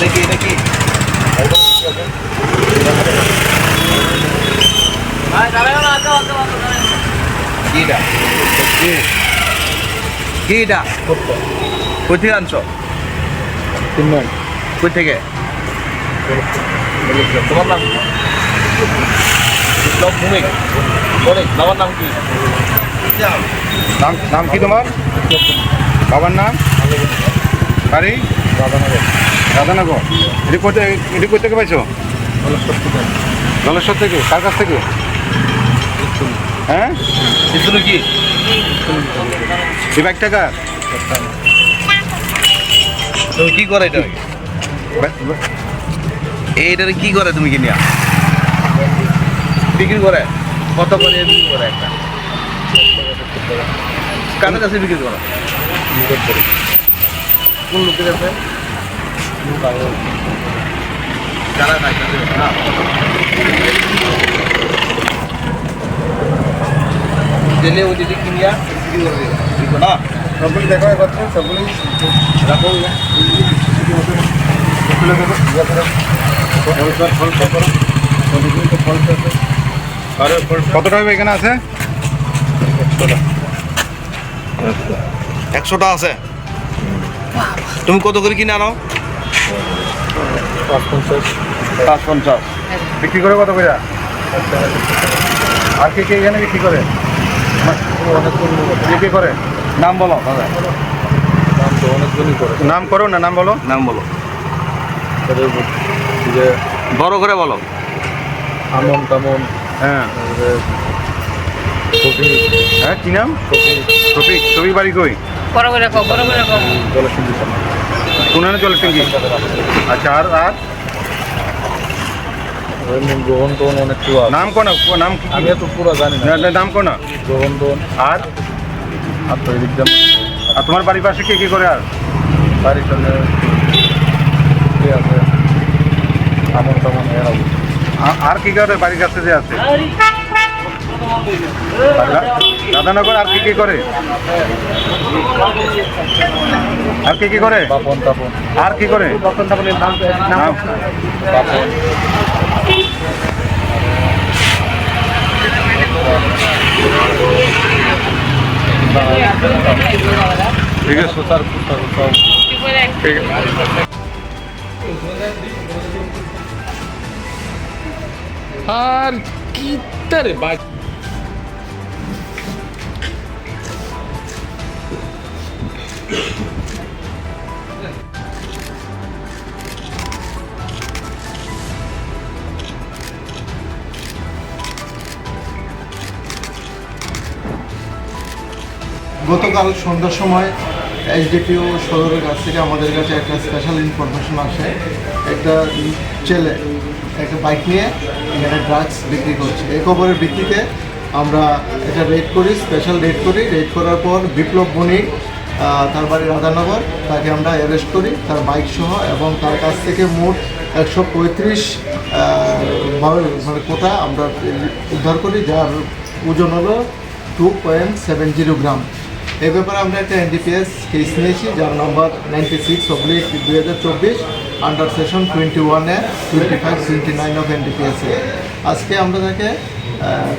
দেখি দেখি কিটা কিটা কই থেকে আনছো কই থেকে তোমার নাম? বিপ্লব ভূমিক। বণিক বাবার নাম কি? নাম নাম কি তোমার? বাবার নাম? বাড়ি? রাধানগর। এটি কোথায় এটি কোথা থেকে পাইছো? জলেশ্বর থেকে কার কাছ থেকে? হ্যাঁ? কি? এই কার তুমি কি করে এটা? এইটারে কি করে তুমি কিনিয়া? বিক্রি করে, কত করে বিক্রি করে একটা? কাদের কাছে বিক্রি করো? কোন লোকের কাছে? যারা নাই, তাদের কাছে। না। দিলে ওই দিদি কিনিয়া বিক্রি করে দিবে বিক্রি করো না। সবগুলি দেখা পাচ্ছ সবগুলি রাখো। কত টাকা এখানে আছে? একশোটা। আছে? তুমি কত করে কিনে আনো? পাঁচ পঞ্চাশ বিক্রি করে কত করে? আর কে কে এখানে বিক্রি করে? কে কে করে? নাম বলো। দাদা নাম করো না নাম বলো। নাম বলো। যে বড় করে বলো। আমন তামন। হ্যাঁ। হ্যাঁ কি নাম? শফিক শফিক বাড়ি কই? বড় করে রাখো বড় করে রাখো। জলসিন্ধি কোনানে জলের ট্যাঙ্কি আচ্ছা আর আর? গ্রহণ টোন অনেক নাম কোন নাম আমি তো পুরো জানি না। না, না, নাম কোন? গ্রহণ টোন আর? আর তো এদিক আর তোমার বাড়ির পাশে কে কি করে আর? বাড়ির সঙ্গে কে আছে? আমন তামন এরা আর কি করে বাড়ির কাছে যে আছে? রা- রাধানগর আর কি কি করে? আর কি কি করে? আর কি করে? ঠিক আছে। সুতার ঠিক আছে। আর কি তারে বা গতকাল সন্ধ্যার সময় এইচডিপিও সদরের কাছ থেকে আমাদের কাছে একটা স্পেশাল ইনফরমেশন আসে। একটা ছেলে, একটা বাইক নিয়ে এখানে ড্রাগস বিক্রি করছে। এই খবরের ভিত্তিতে আমরা এটা রেড করি স্পেশাল রেড করি। রেড করার পর বিপ্লব বণিক তার বাড়ি রাধানগর, তাকে আমরা অ্যারেস্ট করি তার বাইক সহ এবং তার কাছ থেকে মোট একশো পঁয়ত্রিশ মানে কোটা আমরা উদ্ধার করি, যার ওজন হলো two point seven zero gram এই ব্যাপারে আমরা একটা এনডিপিএস কেস নিয়েছি যার নাম্বার নাইনটি সিক্স অব্লিক দুই হাজার চব্বিশ আন্ডার সেশন টোয়েন্টি ওয়ানে twenty five twenty nine of এনডিপিএসে আজকে আমরা তাকে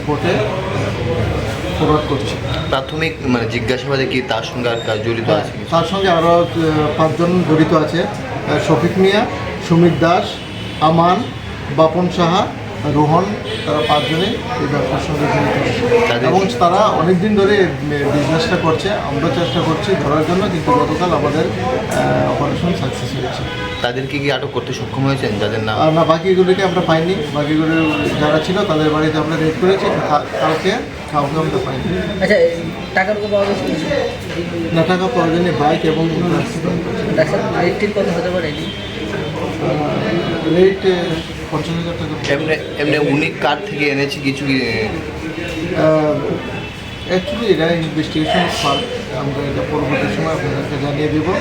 কোর্টে ফরওয়ার্ড করছি। প্রাথমিক মানে জিজ্ঞাসাবাদে কি তার সঙ্গে আর কাজ জড়িত আছে তার সঙ্গে আরও পাঁচজন জড়িত আছে। শফিক মিয়া সুমিত দাস আমান বাপন সাহা রোহন তারা পাঁচজনে এই ব্যবসার সঙ্গে জড়িত এবং তারা অনেক দিন ধরে বিজনেসটা করছে। আমরা চেষ্টা করছি ধরার জন্য কিন্তু গতকাল আমাদের অপারেশন সাকসেস হয়েছে। তাদেরকে কি আটক করতে সক্ষম হয়েছেন? যাদের নাম? আর না বাকিগুলিকে আমরা পাইনি। বাকিগুলো যারা ছিল তাদের বাড়িতে আমরা রেড করেছি কাউকে কাউকে আমরা পাইনি। আচ্ছা উপর পাওয়া গেছে না টাকা প্রয়োজনে বাইক এবং কত হতে পারে এটি। রেট পঞ্চাশ হাজার টাকা। এমনি এমনি উনি কার থেকে এনেছে কিছু অ্যাকচুয়ালি এটা ইনভেস্টিগেশন আমরা এটা পরবর্তী সময় আপনাদেরকে জানিয়ে দেবো।